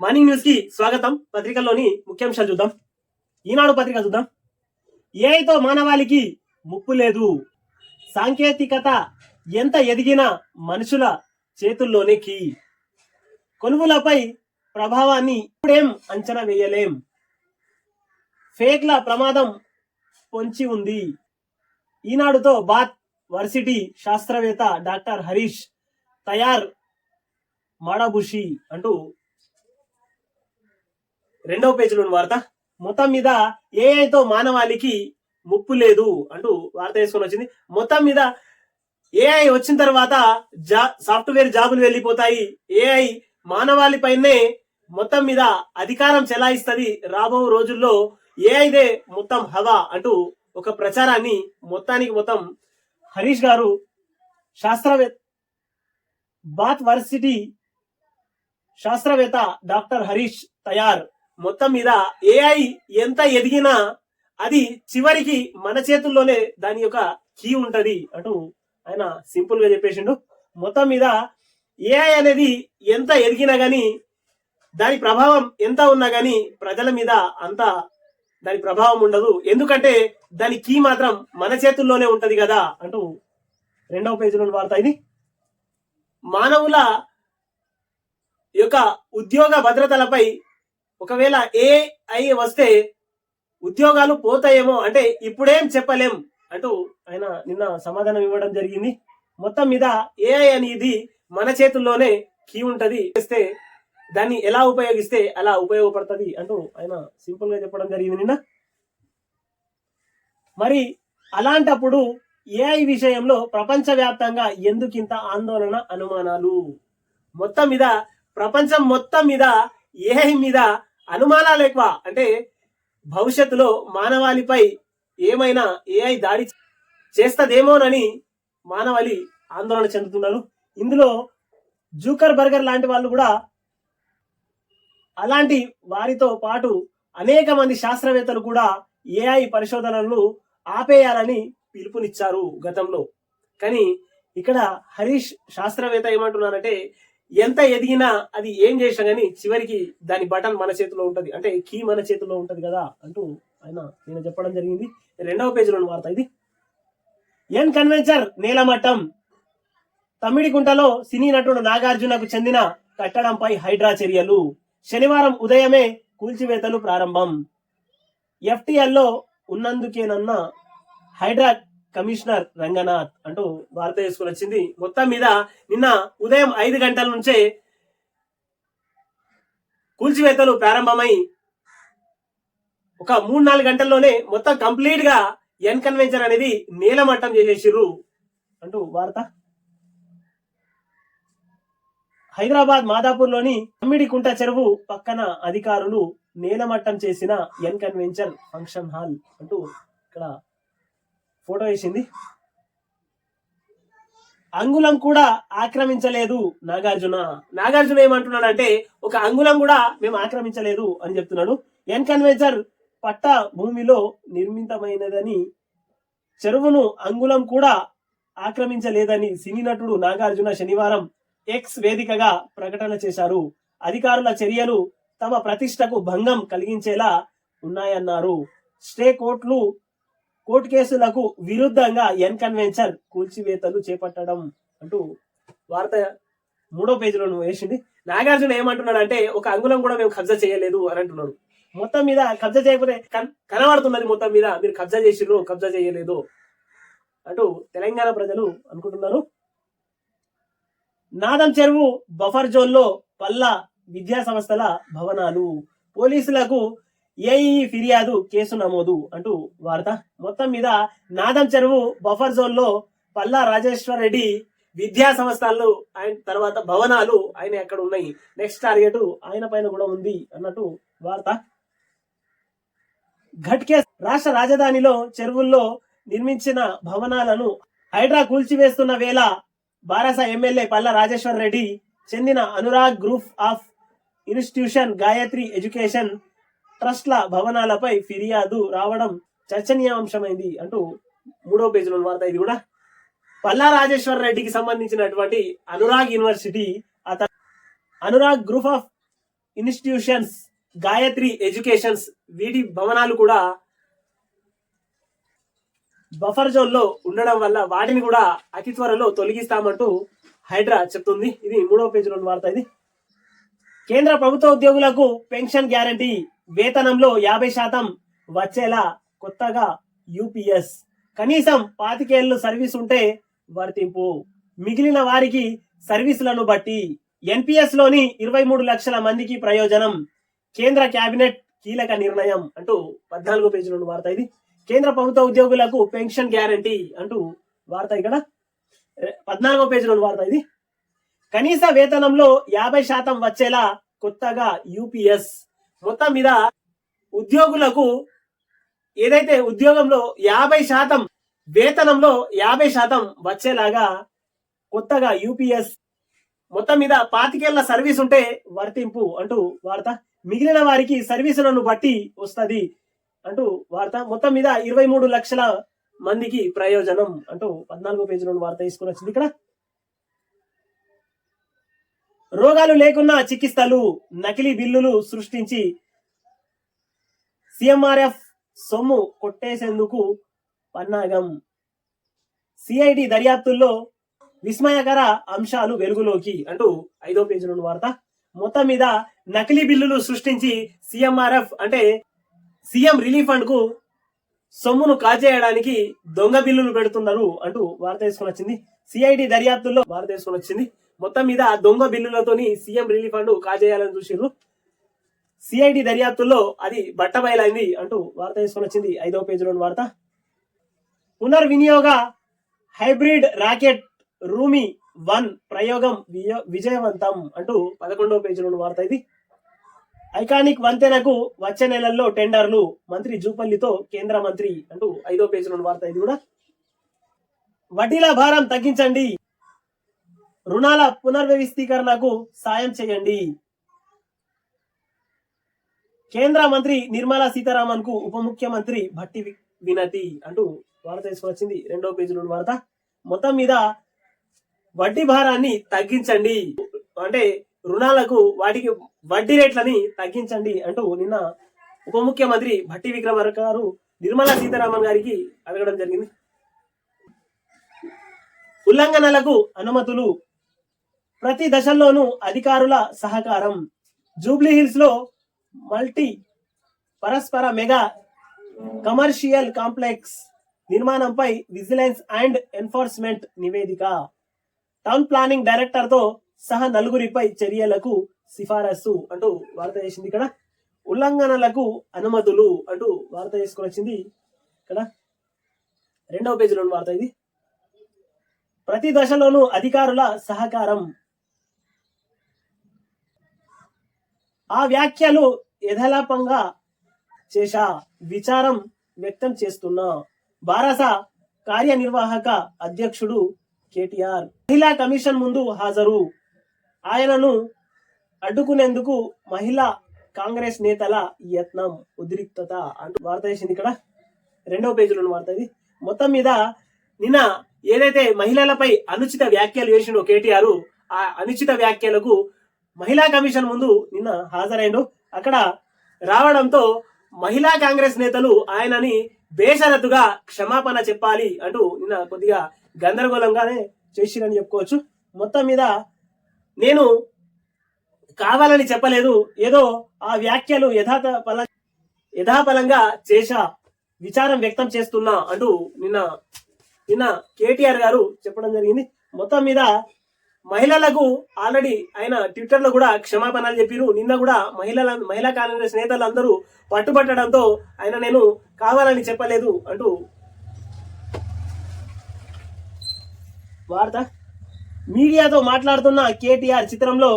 Morning న్యూస్కి స్వాగతం. పత్రికల్లోని ముఖ్యాంశాలు చూద్దాం. ఈనాడు పత్రిక చూద్దాం. ఏఐతో మానవాళికి ముప్పు లేదు. సాంకేతికత ఎంత ఎదిగినా మనుషుల చేతుల్లోనే కీ. కొనుగోలపై ప్రభావాన్ని ఇప్పుడేం అంచనా వేయలేం. ఫేక్ల ప్రమాదం పొంచి ఉంది. ఈనాడుతో బాత్ వర్సిటీ శాస్త్రవేత్త డాక్టర్ హరీష్ తయార్ మాడబుషి అంటూ రెండవ పేజీలోని వార్త మొత్తం మీద ఏఐతో మానవాళికి ముప్పు లేదు అంటూ వార్త వేసుకొని వచ్చింది. మొత్తం మీద ఏఐ వచ్చిన తర్వాత జా సాఫ్ట్వేర్ జాబులు వెళ్ళిపోతాయి. ఏఐ మానవాళిపైనే మొత్తం మీద అధికారం చెలాయిస్తుంది రాబో రోజుల్లో. ఏఐదే మొత్తం హవా అంటూ ఒక ప్రచారాన్ని మొత్తానికి మొత్తం హరీష్ గారు శాస్త్రవేత్త బాత్ వర్సిటీ శాస్త్రవేత్త డాక్టర్ హరీష్ తయార్ మొత్తం మీద ఏఐ ఎంత ఎదిగినా అది చివరికి మన చేతుల్లోనే దాని యొక్క కీ ఉంటది అంటూ ఆయన సింపుల్గా చెప్పేసిండు. మొత్తం మీద ఏఐ అనేది ఎంత ఎదిగినా గాని దాని ప్రభావం ఎంత ఉన్నా గాని ప్రజల మీద అంత దాని ప్రభావం ఉండదు. ఎందుకంటే దాని కీ మాత్రం మన చేతుల్లోనే ఉంటది కదా అంటూ రెండవ పేజీలో వార్త ఇది. మానవుల యొక్క ఉద్యోగ భద్రతలపై ఒకవేళ ఏఐ వస్తే ఉద్యోగాలు పోతాయేమో అంటే ఇప్పుడేం చెప్పలేం అంటూ ఆయన నిన్న సమాధానం ఇవ్వడం జరిగింది. మొత్తం మీద ఏఐ అనేది మన చేతుల్లోనే కీ ఉంటది. చేస్తే దాన్ని ఎలా ఉపయోగిస్తే అలా ఉపయోగపడుతుంది అంటూ ఆయన సింపుల్గా చెప్పడం జరిగింది నిన్న. మరి అలాంటప్పుడు ఏఐ విషయంలో ప్రపంచవ్యాప్తంగా ఎందుకింత ఆందోళన అనుమానాలు? మొత్తం మీద ప్రపంచం మొత్తం మీద ఏఐ మీద అనుమానాలు ఎక్కువ. అంటే భవిష్యత్తులో మానవాళిపై ఏమైనా ఏఐ దాడి చేస్తదేమోనని మానవాళి ఆందోళన చెందుతున్నారు. ఇందులో జూకర్ బర్గర్ లాంటి వాళ్ళు కూడా అలాంటి వారితో పాటు అనేక మంది శాస్త్రవేత్తలు కూడా ఏఐ పరిశోధనలను ఆపేయాలని పిలుపునిచ్చారు గతంలో. కానీ ఇక్కడ హరీష్ శాస్త్రవేత్త ఏమంటున్నారంటే ఎంత ఎదిగినా అది ఏం చేసినా కానీ చివరికి దాని బటన్ మన చేతిలో ఉంటది. అంటే కీ మన చేతిలో ఉంటది కదా అంటూ ఆయన నేను చెప్పడం జరిగింది. రెండవ పేజీలోని వార్త ఇది. ఎన్ కన్వెన్చర్ నేలమట్టం. తమిడిగుంటలో సినీ నటుడు నాగార్జునకు చెందిన కట్టడంపై హైడ్రా చర్యలు. శనివారం ఉదయమే కూల్చివేతలు ప్రారంభం. ఎఫ్టిఎల్లో ఉన్నందుకేనన్న హైడ్రా కమిషనర్ రంగనాథ్ అంటూ వార్త వేసుకుని వచ్చింది. మొత్తం మీద నిన్న ఉదయం ఐదు గంటల నుంచే కూల్చివేతలు ప్రారంభమై ఒక మూడు నాలుగు గంటల్లోనే మొత్తం కంప్లీట్గా ఎన్ కన్వెన్షన్ అనేది నీలమట్టం చేసేసిర్రు అంటూ వార్త. హైదరాబాద్ మాదాపూర్లోని కుంట చెరువు పక్కన అధికారులు నేలమట్టం చేసిన ఎన్ కన్వెన్షన్ ఫంక్షన్ హాల్ అంటూ ఇక్కడ ఫోటో వేసింది. అంగుళం కూడా ఆక్రమించలేదు నాగార్జున. నాగార్జున ఏమంటున్నాడు అంటే ఒక అంగుళం కూడా మేము ఆక్రమించలేదు అని చెప్తున్నాడు. ఎన్ కన్వెన్చర్ పట్ట భూమిలో నిర్మితమైనదని చెరువును అంగుళం కూడా ఆక్రమించలేదని సినీ నటుడు నాగార్జున శనివారం ఎక్స్ వేదికగా ప్రకటన చేశారు. అధికారుల చర్యలు తమ ప్రతిష్టకు భంగం కలిగించేలా ఉన్నాయన్నారు. స్టే కోర్టులు కోర్టు కేసులకు విరుద్ధంగా ఎన్ కన్వెన్షన్ కూల్చివేతలు చేపట్టడం అంటూ వార్త మూడో పేజీలో నువ్వు వేసింది. నాగార్జున ఏమంటున్నాడు అంటే ఒక అంగుళం కూడా మేము కబ్జా చేయలేదు అని అంటున్నాడు. మొత్తం మీద కబ్జా చేయకపోతే కనబడుతున్నది మొత్తం మీద మీరు కబ్జా చేసిర్రు కబ్జా చేయలేదు అంటూ తెలంగాణ ప్రజలు అనుకుంటున్నారు. నాదం చెరువు బఫర్ జోన్లో పల్లా విద్యా సంస్థల భవనాలు. పోలీసులకు ఏఈ ఫిర్యాదు కేసు నమోదు అంటూ వార్త. మొత్తం మీద నాదం చెరువు బఫర్ జోన్లో పల్లా రాజేశ్వర్ రెడ్డి విద్యా సంస్థలు ఆయన తర్వాత భవనాలు ఆయన ఎక్కడ ఉన్నాయి? నెక్స్ట్ టార్గెట్ ఆయన పైన కూడా ఉంది అన్నట్టు వార్త. ఘట్కే రాష్ట్ర రాజధానిలో చెరువుల్లో నిర్మించిన భవనాలను హైడ్రా కూల్చివేస్తున్న వేళ బారస ఎమ్మెల్యే పల్ల రాజేశ్వర్ రెడ్డి చెందిన Anurag group of institution Gayatri education ట్రస్ట్ల భవనాలపై ఫిర్యాదు రావడం చర్చనీయాంశమైంది అంటూ మూడో పేజీలో వార్త ఇది కూడా. పల్లా రాజేశ్వర రెడ్డికి సంబంధించినటువంటి అనురాగ్ యూనివర్సిటీ అత Anurag group of institutions Gayatri educations వీటి భవనాలు కూడా బఫర్ జోన్లో ఉండడం వల్ల వాటిని కూడా అతి త్వరలో తొలగిస్తామంటూ హైడ్రా చెప్తుంది. ఇది మూడవ పేజీలో వార్త ఇది. కేంద్ర ప్రభుత్వ ఉద్యోగులకు పెన్షన్ గ్యారంటీ వేతనంలో యాభై శాతం వచ్చేలా కొత్తగా యూపీఎస్. కనీసం పాతికేళ్ళు సర్వీస్ ఉంటే వర్తింపు. మిగిలిన వారికి సర్వీసులను బట్టి ఎన్పిఎస్లోని ఇరవై మూడు లక్షల మందికి ప్రయోజనం. కేంద్ర కేబినెట్ కీలక నిర్ణయం అంటూ పద్నాలుగో పేజీలోని వార్త ఇది. కేంద్ర ప్రభుత్వ ఉద్యోగులకు పెన్షన్ గ్యారంటీ అంటూ వార్త ఇక్కడ. పద్నాలుగో పేజీలోని వార్త ఇది. కనీస వేతనంలో యాభై శాతం వచ్చేలా కొత్తగా యూపీఎస్. మొత్తం మీద ఉద్యోగులకు ఏదైతే ఉద్యోగంలో యాభై శాతం వేతనంలో యాభై శాతం వచ్చేలాగా కొత్తగా యూపీఎస్ మొత్తం మీద పాతికేళ్ళ సర్వీస్ ఉంటే వర్తింపు అంటూ వార్త. మిగిలిన వారికి సర్వీసులను బట్టి వస్తుంది అంటూ వార్త. మొత్తం మీద ఇరవై మూడు లక్షల మందికి ప్రయోజనం అంటూ పద్నాలుగో పేజీలో వార్త తీసుకుని వచ్చింది ఇక్కడ. రోగాలు లేకున్నా చికిత్సలు నకిలీ బిల్లులు సృష్టించి సిఎంఆర్ఎఫ్ సొమ్ము కొట్టేసేందుకు పన్నాగం. సిఐడి దర్యాప్తుల్లో విస్మయకర అంశాలు వెలుగులోకి అంటూ ఐదో పేజీలోని వార్త. మొత్తం మీద నకిలీ బిల్లులు సృష్టించి సిఎంఆర్ఎఫ్ అంటే సీఎం రిలీఫ్ ఫండ్కు సొమ్మును కాజేయడానికి దొంగ బిల్లులు పెడుతున్నారు అంటూ వార్త తీసుకొని వచ్చింది. సిఐడి దర్యాప్తుల్లో వార్త తీసుకొని వచ్చింది. మొత్తం మీద దొంగ బిల్లులతోని సీఎం రిలీఫ్ ఫండ్ కాజేయాలని చూసిర్రు సిఐడి దర్యాప్తుల్లో అది బట్టబయలైంది అంటూ వార్త తీసుకొని వచ్చింది ఐదవ పేజీలోని వార్త. పునర్వినియోగ హైబ్రిడ్ రాకెట్ రూమి వన్ ప్రయోగం విజయవంతం అంటూ పదకొండవ పేజీలోని వార్త ఇది. ఐకానిక్ వంతెనకు వచ్చే నెలల్లో టెండర్లు మంత్రి జూపల్లితో కేంద్ర మంత్రి అంటూ ఐదో పేజీలోని వార్త ఇది కూడా. వడ్డీల భారం తగ్గించండి. రుణాల పునర్వ్యవస్థీకరణకు సాయం చేయండి. కేంద్ర మంత్రి నిర్మలా సీతారామన్కు ఉప ముఖ్యమంత్రి భట్టి వినతి అంటూ వార్త తీసుకొచ్చింది రెండో పేజీలో వార్త. మొత్తం మీద వడ్డీ భారాన్ని తగ్గించండి. అంటే రుణాలకు వాటికి వడ్డీ రేట్లని తగ్గించండి అంటూ నిన్న ఉప ముఖ్యమంత్రి భట్టి విక్రమార్ గారు నిర్మలా సీతారామన్ గారికి అడగడం జరిగింది. ఉల్లంఘనలకు అనుమతులు ప్రతి దశల్లోనూ అధికారుల సహకారం. జూబ్లీ హిల్స్లో మల్టీ పరస్పర మెగా కమర్షియల్ కాంప్లెక్స్ నిర్మాణంపై విజిలెన్స్ అండ్ ఎన్ఫోర్స్మెంట్ నివేదిక. టౌన్ ప్లానింగ్ డైరెక్టర్తో సహా నలుగురిపై చర్యలకు సిఫారసు అంటూ వార్త చేసింది ఇక్కడ. ఉల్లంఘనలకు అనుమతులు అంటూ వార్త చేసుకుని వచ్చింది ఇక్కడ. రెండవ పేజీలో వార్త ఇది. ప్రతి దశలోనూ అధికారుల సహకారం. ఆ వ్యాఖ్యలు యథలాపంగా చేశా విచారం వ్యక్తం చేస్తున్నా బారస కార్యనిర్వాహక అధ్యక్షుడు కేటీఆర్. మహిళా కమిషన్ ముందు హాజరు. ఆయనను అడ్డుకునేందుకు మహిళా కాంగ్రెస్ నేతల యత్నం ఉద్రిక్తత అంటూ వార్త వేసింది ఇక్కడ. రెండవ పేజీలో వార్త ఇది. మొత్తం మీద నిన్న ఏదైతే మహిళలపై అనుచిత వ్యాఖ్యలు చేసిండో కేటీఆర్ ఆ అనుచిత వ్యాఖ్యలకు మహిళా కమిషన్ ముందు నిన్న హాజరైండు. అక్కడ రావడంతో మహిళా కాంగ్రెస్ నేతలు ఆయనని బేషరతుగా క్షమాపణ చెప్పాలి అంటూ నిన్న కొద్దిగా గందరగోళంగానే చేసిరని చెప్పుకోవచ్చు. మొత్తం మీద నేను కావాలని చెప్పలేదు. ఏదో ఆ వ్యాఖ్యలు యథాత పల యథాపలంగా చేశా విచారం వ్యక్తం చేస్తున్నా అంటూ నిన్న నిన్న కేటీఆర్ గారు చెప్పడం జరిగింది. మొత్తం మీద మహిళలకు ఆల్రెడీ ఆయన ట్విట్టర్లో కూడా క్షమాపణలు చెప్పిరు. నిన్న కూడా మహిళల మహిళా కాంగ్రెస్ నేతలందరూ పట్టుబట్టడంతో ఆయన నేను కావాలని చెప్పలేదు అంటూ వార్త. మీడియాతో మాట్లాడుతున్న కేటీఆర్ చిత్రంలో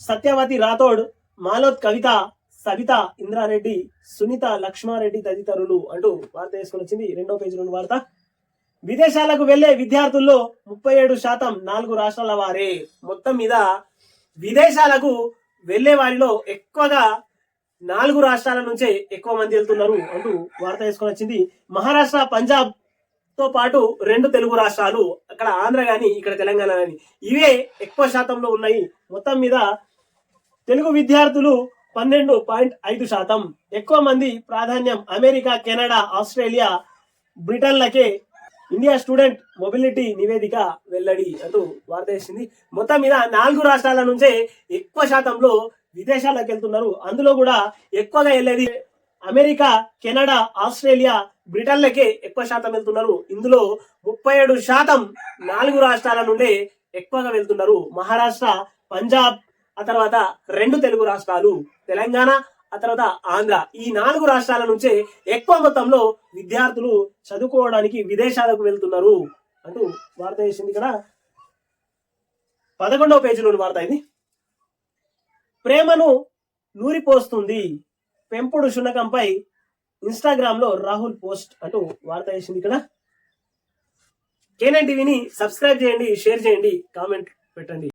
సత్యవతి రాథోడ్ మాలోత్ కవిత సవిత ఇంద్రారెడ్డి సునీత లక్ష్మారెడ్డి తదితరులు అంటూ వార్త వేసుకొని వచ్చింది. రెండో పేజీలోని వార్త. విదేశాలకు వెళ్ళే విద్యార్థుల్లో ముప్పై ఏడు శాతం నాలుగు రాష్ట్రాల వారే. మొత్తం మీద విదేశాలకు వెళ్ళే వారిలో ఎక్కువగా నాలుగు రాష్ట్రాల నుంచే ఎక్కువ మంది వెళ్తున్నారు అంటూ వార్త వేసుకొని వచ్చింది. మహారాష్ట్ర పంజాబ్తో పాటు రెండు తెలుగు రాష్ట్రాలు అక్కడ ఆంధ్ర గాని ఇక్కడ తెలంగాణ గాని. ఇవే ఎక్కువ శాతంలో ఉన్నాయి. మొత్తం మీద తెలుగు విద్యార్థులు పన్నెండు పాయింట్ ఐదు శాతం. ఎక్కువ మంది ప్రాధాన్యం అమెరికా కెనడా ఆస్ట్రేలియా బ్రిటన్లకే ఇండియా స్టూడెంట్ మొబిలిటీ నివేదిక వెల్లడి అంటూ వార్త వేసింది. మొత్తం మీద నాలుగు రాష్ట్రాల నుంచే ఎక్కువ శాతంలో విదేశాలకు వెళ్తున్నారు. అందులో కూడా ఎక్కువగా వెళ్ళేది అమెరికా కెనడా ఆస్ట్రేలియా బ్రిటన్లకే ఎక్కువ శాతం వెళ్తున్నారు. ఇందులో ముప్పై ఏడు శాతం నాలుగు రాష్ట్రాల నుండే ఎక్కువగా వెళ్తున్నారు. మహారాష్ట్ర పంజాబ్ ఆ తర్వాత రెండు తెలుగు రాష్ట్రాలు తెలంగాణ ఆ తర్వాత ఆంధ్ర. ఈ నాలుగు రాష్ట్రాల నుంచే ఎక్కువ మొత్తంలో విద్యార్థులు చదువుకోవడానికి విదేశాలకు వెళ్తున్నారు అంటూ వార్త వేసింది ఇక్కడ పదకొండవ పేజీలోని వార్త ఇది. ప్రేమను నూరిపోస్తుంది. పెంపుడు శునకంపై ఇన్స్టాగ్రామ్లో రాహుల్ పోస్ట్ అంటూ వార్త వేసింది ఇక్కడ. కేనన్ టీవీని సబ్స్క్రైబ్ చేయండి షేర్ చేయండి కామెంట్ పెట్టండి.